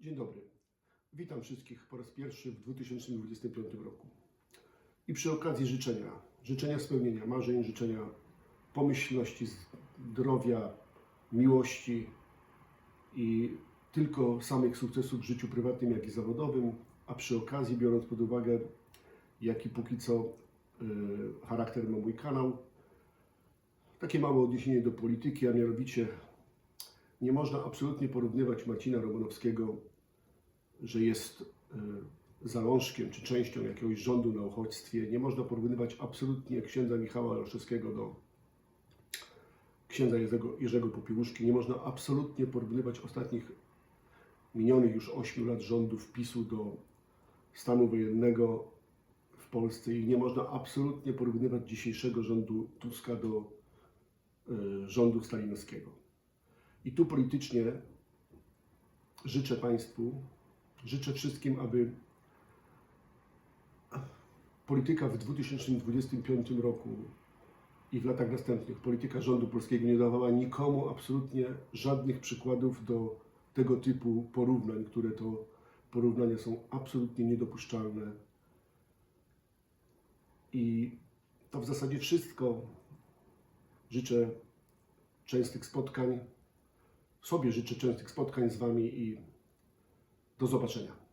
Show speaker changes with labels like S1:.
S1: Dzień dobry. Witam wszystkich po raz pierwszy w 2025 roku. I przy okazji życzenia, życzenia spełnienia marzeń, życzenia pomyślności, zdrowia, miłości i tylko samych sukcesów w życiu prywatnym, jak i zawodowym, a przy okazji, biorąc pod uwagę, jaki póki co y, charakter ma mój kanał, takie małe odniesienie do polityki, a mianowicie nie można absolutnie porównywać Marcina Romanowskiego, że jest y, zalążkiem czy częścią jakiegoś rządu na uchodźstwie. Nie można porównywać absolutnie księdza Michała Olszewskiego do księdza Jerzego, Jerzego Popiełuszki. Nie można absolutnie porównywać ostatnich minionych już 8 lat rządów PiSu do stanu wojennego w Polsce i nie można absolutnie porównywać dzisiejszego rządu Tuska do y, rządu stalinowskiego. I tu politycznie życzę Państwu, życzę wszystkim, aby polityka w 2025 roku i w latach następnych, polityka rządu polskiego nie dawała nikomu absolutnie żadnych przykładów do tego typu porównań, które to porównania są absolutnie niedopuszczalne. I to w zasadzie wszystko. Życzę częstych spotkań. Sobie życzę częstych spotkań z Wami i do zobaczenia.